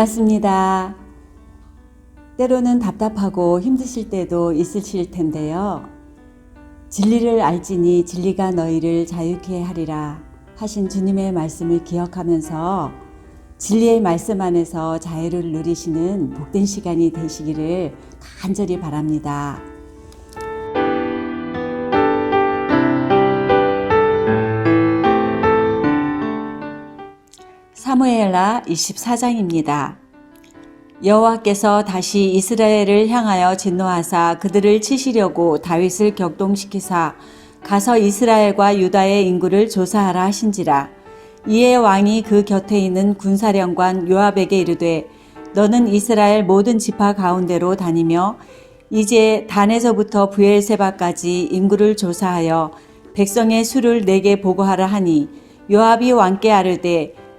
반갑습니다. 때로는 답답하고 힘드실 때도 있으실 텐데요. 진리를 알지니 진리가 너희를 자유케 하리라 하신 주님의 말씀을 기억하면서 진리의 말씀 안에서 자유를 누리시는 복된 시간이 되시기를 간절히 바랍니다. 사무엘라 24장입니다. 여호와께서 다시 이스라엘을 향하여 진노하사 그들을 치시려고 다윗을 격동시키사 가서 이스라엘과 유다의 인구를 조사하라 하신지라 이에 왕이 그 곁에 있는 군사령관 요압에게 이르되 너는 이스라엘 모든 지파 가운데로 다니며 이제 단에서부터 부엘세바까지 인구를 조사하여 백성의 수를 내게 보고하라 하니 요압이 왕께 아르되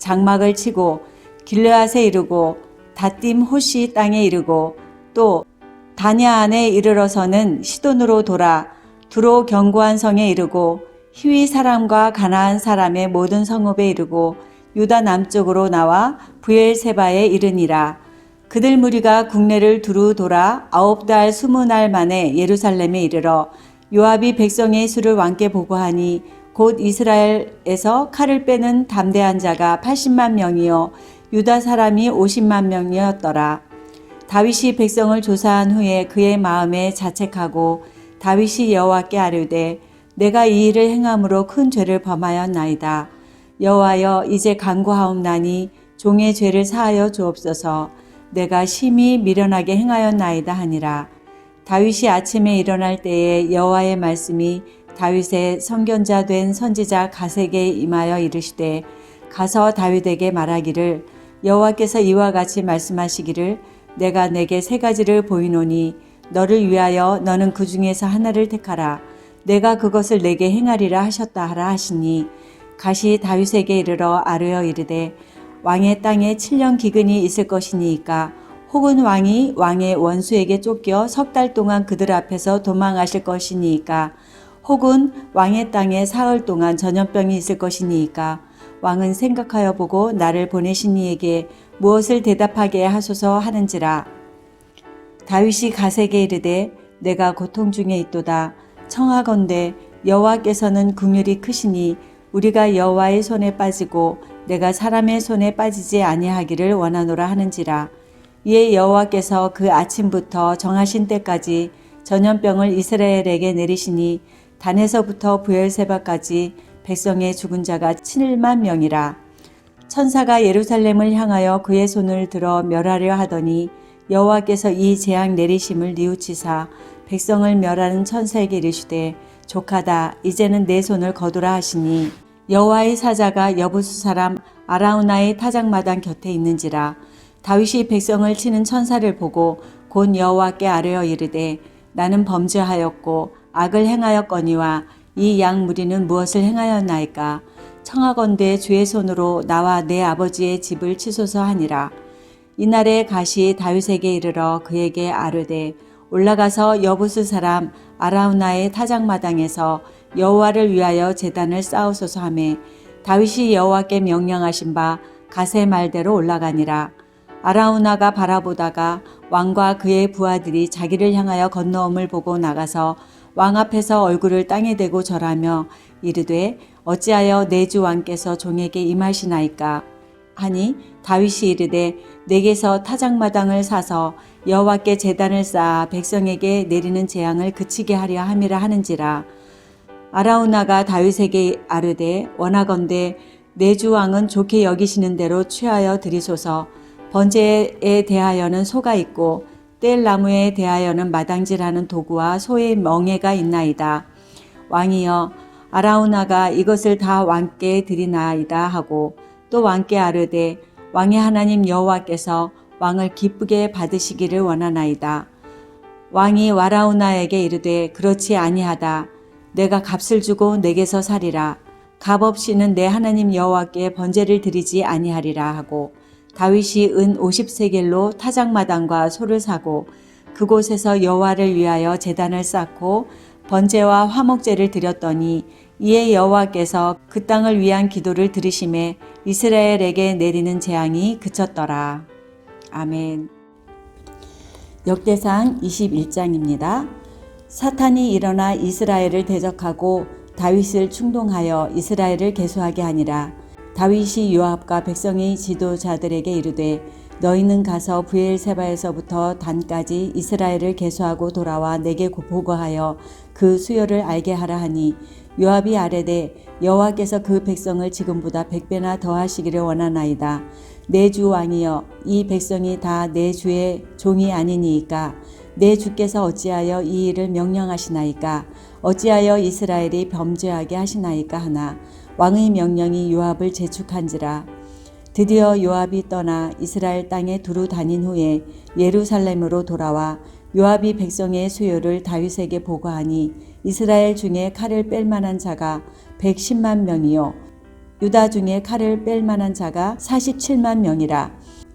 장막을 치고 길르앗에 이르고 다딤 호시 땅에 이르고 또 다냐 안에 이르러서는 시돈으로 돌아 두로 견고한 성에 이르고 히위 사람과 가나안 사람의 모든 성읍에 이르고 유다 남쪽으로 나와 부엘세바에 이르니라. 그들 무리가 국내를 두루 돌아 아홉 달 스무 날 만에 예루살렘에 이르러 요압이 백성의 수를 왕께 보고하니 곧 이스라엘에서 칼을 빼는 담대한 자가 80만 명이요 유다 사람이 50만 명이었더라. 다윗이 백성을 조사한 후에 그의 마음에 자책하고 다윗이 여호와께 아뢰되 내가 이 일을 행함으로 큰 죄를 범하였나이다. 여호와여 이제 간구하옵나니 종의 죄를 사하여 주옵소서. 내가 심히 미련하게 행하였나이다 하니라. 다윗이 아침에 일어날 때에 여호와의 말씀이 다윗의 선견자 된 선지자 가세게 임하여 이르시되 가서 다윗에게 말하기를 여호와께서 이와 같이 말씀하시기를 내가 내게 세 가지를 보이노니 너를 위하여 너는 그 중에서 하나를 택하라. 내가 그것을 내게 행하리라 하셨다 하라 하시니 가시 다윗에게 이르러 아뢰어 이르되 왕의 땅에 7년 기근이 있을 것이니까 혹은 왕이 왕의 원수에게 쫓겨 석 달 동안 그들 앞에서 도망하실 것이니까 혹은 왕의 땅에 사흘 동안 전염병이 있을 것이니까 왕은 생각하여 보고 나를 보내신 이에게 무엇을 대답하게 하소서 하는지라. 다윗이 가세게 이르되 내가 고통 중에 있도다. 청하건대 여호와께서는 긍휼이 크시니 우리가 여호와의 손에 빠지고 내가 사람의 손에 빠지지 아니하기를 원하노라 하는지라. 이에 여호와께서 그 아침부터 정하신 때까지 전염병을 이스라엘에게 내리시니 단에서부터 부엘세바까지 백성의 죽은 자가 7만 명이라. 천사가 예루살렘을 향하여 그의 손을 들어 멸하려 하더니 여호와께서 이 재앙 내리심을 뉘우치사 백성을 멸하는 천사에게 이르시되 족하다 이제는 내 손을 거두라 하시니 여호와의 사자가 여부수 사람 아라우나의 타작마당 곁에 있는지라. 다윗이 백성을 치는 천사를 보고 곧 여호와께 아뢰어 이르되 나는 범죄하였고 악을 행하였거니와 이 양 무리는 무엇을 행하였나이까? 청하건대 주의 손으로 나와 내 아버지의 집을 치소서 하니라. 이날에 가시 다윗에게 이르러 그에게 아뢰되 올라가서 여부스 사람 아라우나의 타작마당에서 여호와를 위하여 제단을 쌓으소서 하매 다윗이 여호와께 명령하신 바 가세 말대로 올라가니라. 아라우나가 바라보다가 왕과 그의 부하들이 자기를 향하여 건너옴을 보고 나가서 왕 앞에서 얼굴을 땅에 대고 절하며 이르되 어찌하여 내 주 왕께서 종에게 임하시나이까? 하니 다윗이 이르되 내게서 타작마당을 사서 여호와께 제단을 쌓아 백성에게 내리는 재앙을 그치게 하려 함이라 하는지라. 아라우나가 다윗에게 아르되 원하건대 내 주 왕은 좋게 여기시는 대로 취하여 드리소서. 번제에 대하여는 소가 있고 뗄 나무에 대하여는 마당질하는 도구와 소의 멍에가 있나이다. 왕이여 아라우나가 이것을 다 왕께 드리나이다 하고 또 왕께 아르되 왕의 하나님 여호와께서 왕을 기쁘게 받으시기를 원하나이다. 왕이 와라우나에게 이르되 그렇지 아니하다. 내가 값을 주고 내게서 살이라. 값 없이는 내 하나님 여호와께 번제를 드리지 아니하리라 하고 다윗이 은 50세겔로 타작마당과 소를 사고 그곳에서 여호와를 위하여 제단을 쌓고 번제와 화목제를 드렸더니 이에 여호와께서 그 땅을 위한 기도를 들으심에 이스라엘에게 내리는 재앙이 그쳤더라. 아멘. 역대상 21장입니다. 사탄이 일어나 이스라엘을 대적하고 다윗을 충동하여 이스라엘을 계수하게 하니라. 다윗이 요압과 백성의 지도자들에게 이르되 너희는 가서 부엘세바에서부터 단까지 이스라엘을 계수하고 돌아와 내게 보고하여 그 수요를 알게 하라 하니 요압이 아뢰되 여호와께서 그 백성을 지금보다 백배나 더하시기를 원하나이다. 내 주 왕이여 이 백성이 다 내 주의 종이 아니니이까. 내 주께서 어찌하여 이 일을 명령하시나이까? 어찌하여 이스라엘이 범죄하게 하시나이까 하나 왕의 명령이 요압을 재촉한지라. 드디어 요압이 떠나 이스라엘 땅에 두루 다닌 후에 예루살렘으로 돌아와 요압이 백성의 수요를 다윗에게 보고하니 이스라엘 중에 칼을 뺄 만한 자가 110만 명이요. 유다 중에 칼을 뺄 만한 자가 47만 명이라.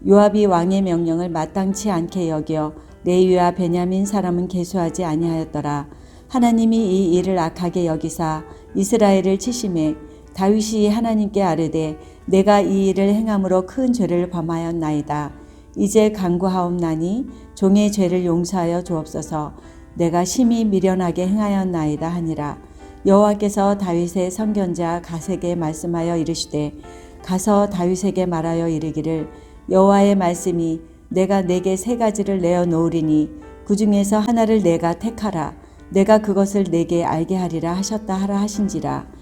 요압이 왕의 명령을 마땅치 않게 여겨 레위와 베냐민 사람은 계수하지 아니하였더라. 하나님이 이 일을 악하게 여기사 이스라엘을 치심해 다윗이 하나님께 아뢰되 내가 이 일을 행함으로 큰 죄를 범하였나이다. 이제 간구하옵나니 종의 죄를 용서하여 주옵소서. 내가 심히 미련하게 행하였나이다 하니라. 여호와께서 다윗의 선견자 가세게 말씀하여 이르시되 가서 다윗에게 말하여 이르기를 여호와의 말씀이 내가 내게 세 가지를 내어 놓으리니 그 중에서 하나를 내가 택하라. 내가 그것을 내게 알게 하리라 하셨다 하라 하신지라.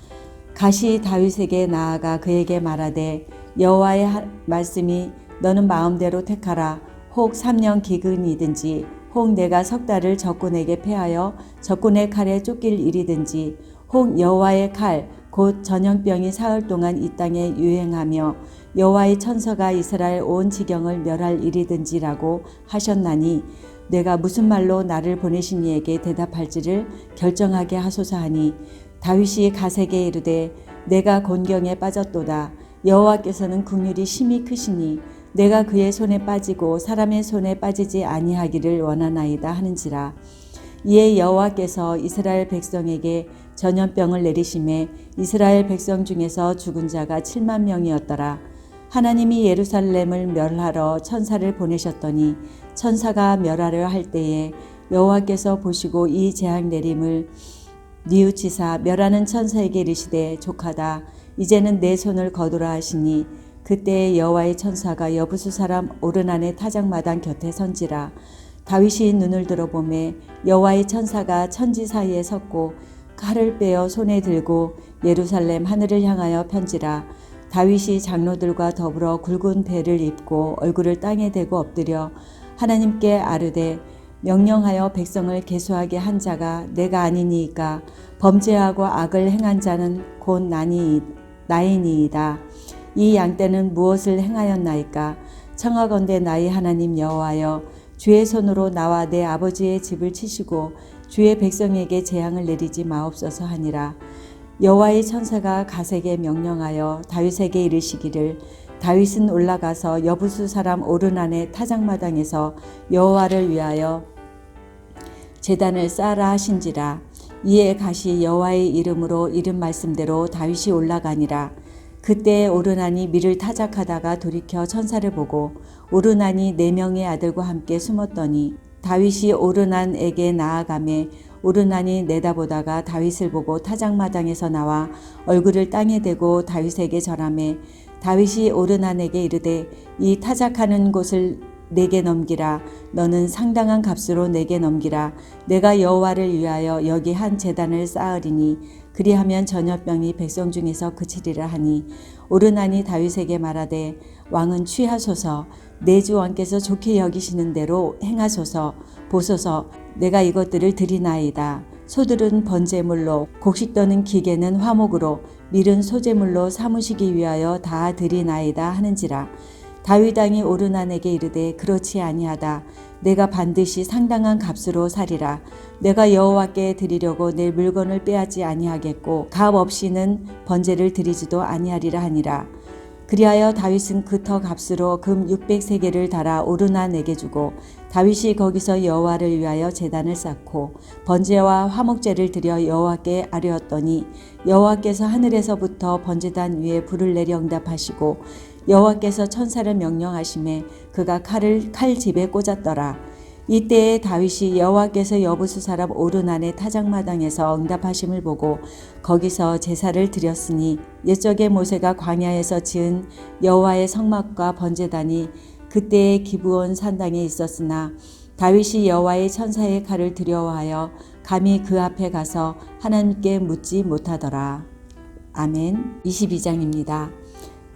가시 다윗에게 나아가 그에게 말하되 여호와의 말씀이 너는 마음대로 택하라. 혹 3년 기근이든지 혹 내가 석 달을 적군에게 패하여 적군의 칼에 쫓길 일이든지 혹 여호와의 칼 곧 전염병이 사흘 동안 이 땅에 유행하며 여호와의 천서가 이스라엘 온 지경을 멸할 일이든지라고 하셨나니 내가 무슨 말로 나를 보내신 이에게 대답할지를 결정하게 하소서 하니 다윗이 가세게 이르되 내가 곤경에 빠졌도다. 여호와께서는 긍휼이 심히 크시니 내가 그의 손에 빠지고 사람의 손에 빠지지 아니하기를 원하나이다 하는지라. 이에 여호와께서 이스라엘 백성에게 전염병을 내리심에 이스라엘 백성 중에서 죽은 자가 7만 명이었더라. 하나님이 예루살렘을 멸하러 천사를 보내셨더니 천사가 멸하려 할 때에 여호와께서 보시고 이 재앙 내림을 니우치사 멸하는 천사에게 이르시되 족하다 이제는 내 손을 거두라 하시니 그때 여호와의 천사가 여부수 사람 오르난의 타작마당 곁에 선지라. 다윗이 눈을 들어보매 여호와의 천사가 천지 사이에 섰고 칼을 빼어 손에 들고 예루살렘 하늘을 향하여 편지라. 다윗이 장로들과 더불어 굵은 배를 입고 얼굴을 땅에 대고 엎드려 하나님께 아르되 명령하여 백성을 계수하게 한 자가 내가 아니니이까 범죄하고 악을 행한 자는 곧 나니 나이니이다. 이 양떼는 무엇을 행하였나이까? 청하건대 나의 하나님 여호와여 주의 손으로 나와 내 아버지의 집을 치시고 주의 백성에게 재앙을 내리지 마옵소서 하니라. 여호와의 천사가 가세게 명령하여 다윗에게 이르시기를 다윗은 올라가서 여부수 사람 오르난의 타작마당에서 여호와를 위하여 재단을 쌓라 하신지라. 이에 가시 여호와의 이름으로 이름 말씀대로 다윗이 올라가니라. 그때 오르난이 밀을 타작하다가 돌이켜 천사를 보고 오르난이 네 명의 아들과 함께 숨었더니 다윗이 오르난에게 나아가매 오르난이 내다보다가 다윗을 보고 타작마당에서 나와 얼굴을 땅에 대고 다윗에게 절하매 다윗이 오르난에게 이르되 이 타작하는 곳을 내게 넘기라. 너는 상당한 값으로 내게 넘기라. 내가 여호와를 위하여 여기 한 제단을 쌓으리니 그리하면 전염병이 백성 중에서 그치리라 하니 오르나니 다윗에게 말하되 왕은 취하소서. 내 주 왕께서 좋게 여기시는 대로 행하소서. 보소서. 내가 이것들을 드리나이다. 소들은 번제물로 곡식 떠는 기계는 화목으로 밀은 소제물로 삼으시기 위하여 다 드리나이다 하는지라 다윗 왕이 오르난에게 이르되 그렇지 아니하다. 내가 반드시 상당한 값으로 사리라. 내가 여호와께 드리려고 내 물건을 빼앗지 아니하겠고 값 없이는 번제를 드리지도 아니하리라 하니라. 그리하여 다윗은 그 터 값으로 금 600세겔을 달아 오르난에게 주고 다윗이 거기서 여호와를 위하여 제단을 쌓고 번제와 화목제를 드려 여호와께 아뢰었더니 여호와께서 하늘에서부터 번제단 위에 불을 내려 응답하시고 여호와께서 천사를 명령하심에 그가 칼을 칼집에 꽂았더라. 이때에 다윗이 여호와께서 여부수 사람 오르난의 타작마당에서 응답하심을 보고 거기서 제사를 드렸으니 옛적에 모세가 광야에서 지은 여호와의 성막과 번제단이 그때의 기브온 산당에 있었으나 다윗이 여호와의 천사의 칼을 두려워하여 감히 그 앞에 가서 하나님께 묻지 못하더라. 아멘. 22장입니다.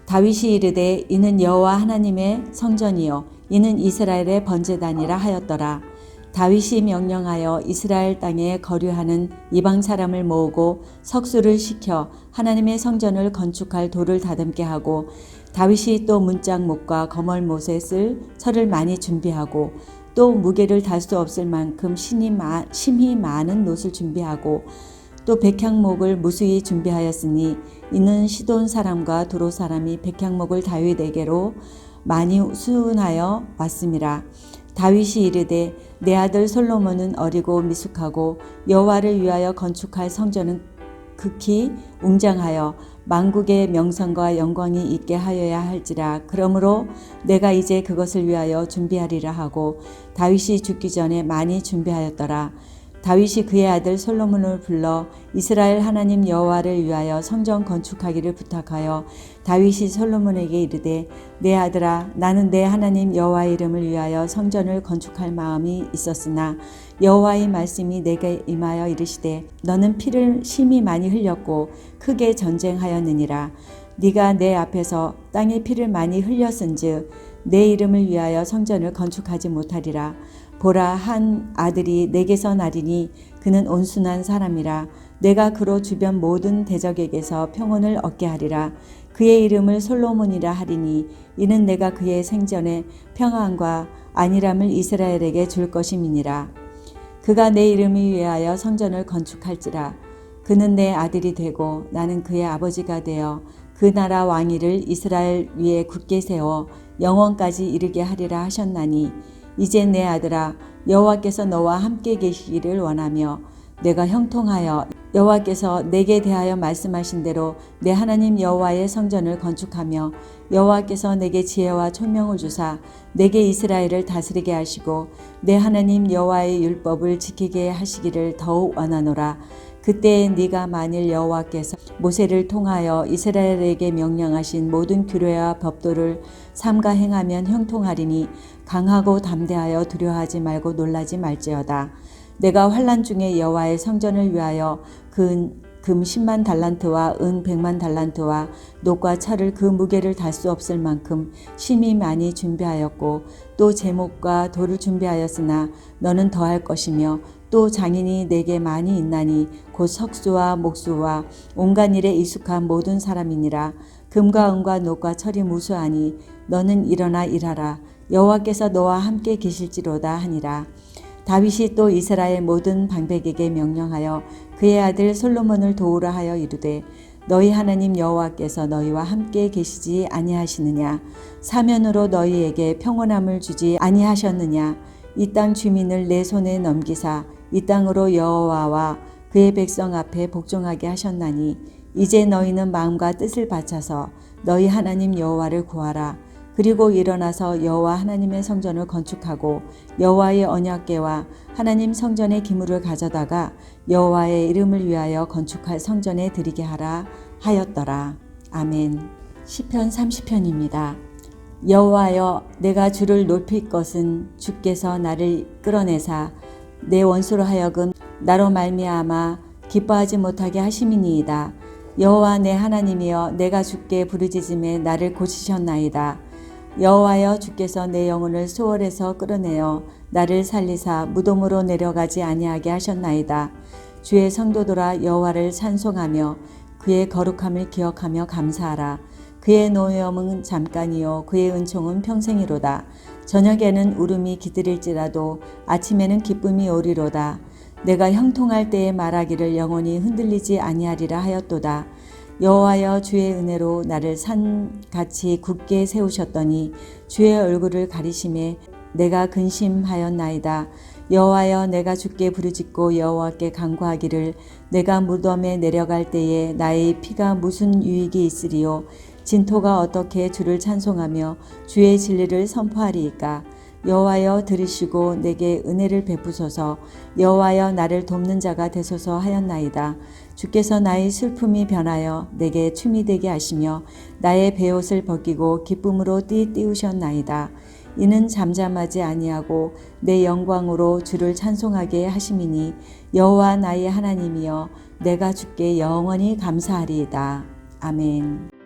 다윗이 이르되 이는 여호와 하나님의 성전이요 이는 이스라엘의 번제단이라 하였더라. 다윗이 명령하여 이스라엘 땅에 거류하는 이방 사람을 모으고 석수를 시켜 하나님의 성전을 건축할 돌을 다듬게 하고 다윗이 또 문짝목과 거멀못에 쓸 철을 많이 준비하고 또 무게를 달 수 없을 만큼 신이 마, 심히 많은 놋을 준비하고 또 백향목을 무수히 준비하였으니 이는 시돈 사람과 도로 사람이 백향목을 다윗에게로 많이 수운하여 왔음이라. 다윗이 이르되 내 아들 솔로몬은 어리고 미숙하고 여호와를 위하여 건축할 성전은 극히 웅장하여 만국의 명성과 영광이 있게 하여야 할지라 그러므로 내가 이제 그것을 위하여 준비하리라 하고 다윗이 죽기 전에 많이 준비하였더라 다윗이 그의 아들 솔로몬을 불러 이스라엘 하나님 여호와를 위하여 성전 건축하기를 부탁하여 다윗이 솔로몬에게 이르되 내 아들아 나는 내 하나님 여호와의 이름을 위하여 성전을 건축할 마음이 있었으나 여호와의 말씀이 내게 임하여 이르시되 너는 피를 심히 많이 흘렸고 크게 전쟁하였느니라. 네가 내 앞에서 땅에 피를 많이 흘렸은즉 내 이름을 위하여 성전을 건축하지 못하리라 보라 한 아들이 내게서 나리니 그는 온순한 사람이라 내가 그로 주변 모든 대적에게서 평온을 얻게 하리라. 그의 이름을 솔로몬이라 하리니 이는 내가 그의 생전에 평안과 안일함을 이스라엘에게 줄 것임이니라. 그가 내 이름을 위하여 성전을 건축할지라. 그는 내 아들이 되고 나는 그의 아버지가 되어 그 나라 왕위를 이스라엘 위에 굳게 세워 영원까지 이르게 하리라 하셨나니 이제 내 아들아 여호와께서 너와 함께 계시기를 원하며 내가 형통하여 여호와께서 내게 대하여 말씀하신 대로 내 하나님 여호와의 성전을 건축하며 여호와께서 내게 지혜와 총명을 주사 내게 이스라엘을 다스리게 하시고 내 하나님 여호와의 율법을 지키게 하시기를 더욱 원하노라 그때에 네가 만일 여호와께서 모세를 통하여 이스라엘에게 명령하신 모든 규례와 법도를 삼가 행하면 형통하리니 강하고 담대하여 두려워하지 말고 놀라지 말지어다. 내가 환란 중에 여호와의 성전을 위하여 그금 10만 달란트와 은 100만 달란트와 녹과 철을 그 무게를 달 수 없을 만큼 심히 많이 준비하였고 또 제목과 돌을 준비하였으나 너는 더할 것이며 또 장인이 내게 많이 있나니 곧 석수와 목수와 온갖 일에 익숙한 모든 사람이니라. 금과 은과 녹과 철이 무수하니 너는 일어나 일하라. 여호와께서 너와 함께 계실지로다 하니라. 다윗이 또 이스라엘 모든 방백에게 명령하여 그의 아들 솔로몬을 도우라 하여 이르되 너희 하나님 여호와께서 너희와 함께 계시지 아니하시느냐? 사면으로 너희에게 평온함을 주지 아니하셨느냐? 이 땅 주민을 내 손에 넘기사 이 땅으로 여호와와 그의 백성 앞에 복종하게 하셨나니 이제 너희는 마음과 뜻을 바쳐서 너희 하나님 여호와를 구하라 그리고 일어나서 여호와 하나님의 성전을 건축하고 여호와의 언약궤와 하나님 성전의 기물을 가져다가 여호와의 이름을 위하여 건축할 성전에 드리게 하라 하였더라. 아멘. 시편 30편입니다. 여호와여 내가 주를 높일 것은 주께서 나를 끌어내사 내 원수로 하여금 나로 말미암아 기뻐하지 못하게 하심이니이다. 여호와 내 하나님이여 내가 주께 부르짖음에 나를 고치셨나이다. 여호와여 주께서 내 영혼을 수월에서 끌어내어 나를 살리사 무덤으로 내려가지 아니하게 하셨나이다. 주의 성도들아 여호와를 찬송하며 그의 거룩함을 기억하며 감사하라. 그의 노염은 잠깐이요 그의 은총은 평생이로다. 저녁에는 울음이 기다릴지라도 아침에는 기쁨이 오리로다. 내가 형통할 때에 말하기를 영원히 흔들리지 아니하리라 하였도다. 여호와여 주의 은혜로 나를 산같이 굳게 세우셨더니 주의 얼굴을 가리심에 내가 근심하였나이다. 여호와여 내가 주께 부르짖고 여호와께 간구하기를 내가 무덤에 내려갈 때에 나의 피가 무슨 유익이 있으리요 진토가 어떻게 주를 찬송하며 주의 진리를 선포하리이까? 여호와여 들으시고 내게 은혜를 베푸소서. 여호와여 나를 돕는 자가 되소서 하였나이다. 주께서 나의 슬픔이 변하여 내게 춤이 되게 하시며 나의 베옷을 벗기고 기쁨으로 띠 띄우셨나이다. 이는 잠잠하지 아니하고 내 영광으로 주를 찬송하게 하심이니 여호와 나의 하나님이여 내가 주께 영원히 감사하리이다. 아멘.